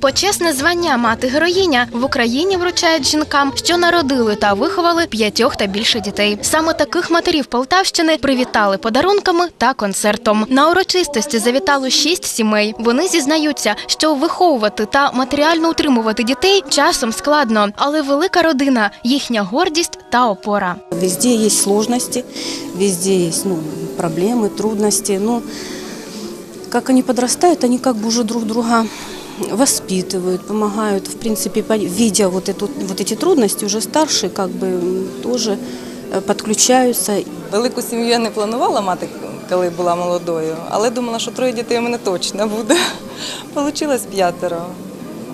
Почесне звання мати героїня в Україні вручають жінкам, що народили та виховали п'ятьох та більше дітей. Саме таких матерів Полтавщини привітали подарунками та концертом. На урочистості завітало шість сімей. Вони зізнаються, що виховувати та матеріально утримувати дітей часом складно, але велика родина їхня гордість та опора. Везде есть сложности, везде есть ну, проблемы, трудности. Ну, как они подрастают, они как бы уже друг друга воспитывают, помогают. В принципе, по- видя вот, эту, вот эти трудности, уже старшие как бы м, тоже э, подключаются. Велику сім'ю я не планувала мати, коли була молодою, але думала, що троє дітей у мене точно буде. Получилось п'ятеро.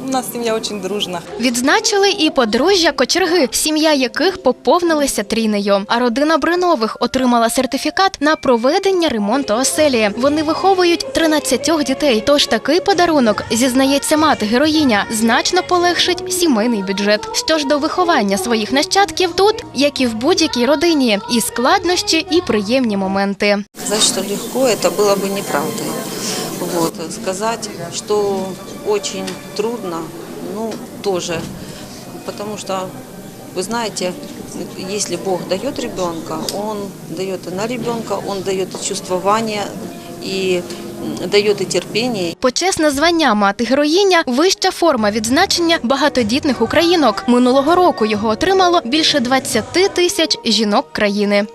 У нас сім'я дуже дружна. Відзначили і подружжя кочерги, сім'я яких поповнилася трійнею. А родина Бринових отримала сертифікат на проведення ремонту оселі. Вони виховують 13 дітей. Тож такий подарунок, зізнається мати героїня, значно полегшить сімейний бюджет. Що ж до виховання своїх нащадків, тут, як і в будь-якій родині, і складнощі, і приємні моменти. Сказать, что легко, это было бы неправдой. Вот. Сказать, что очень трудно, ну, тоже. Потому что, вы знаете, если Бог дает ребенка, Он дает и на ребенка, Он дает и чувствование, и и терпение, Почесне звання мати героїня вища форма відзначення багатодітних українок. Минулого року його отримало більше 20 тисяч жінок країни.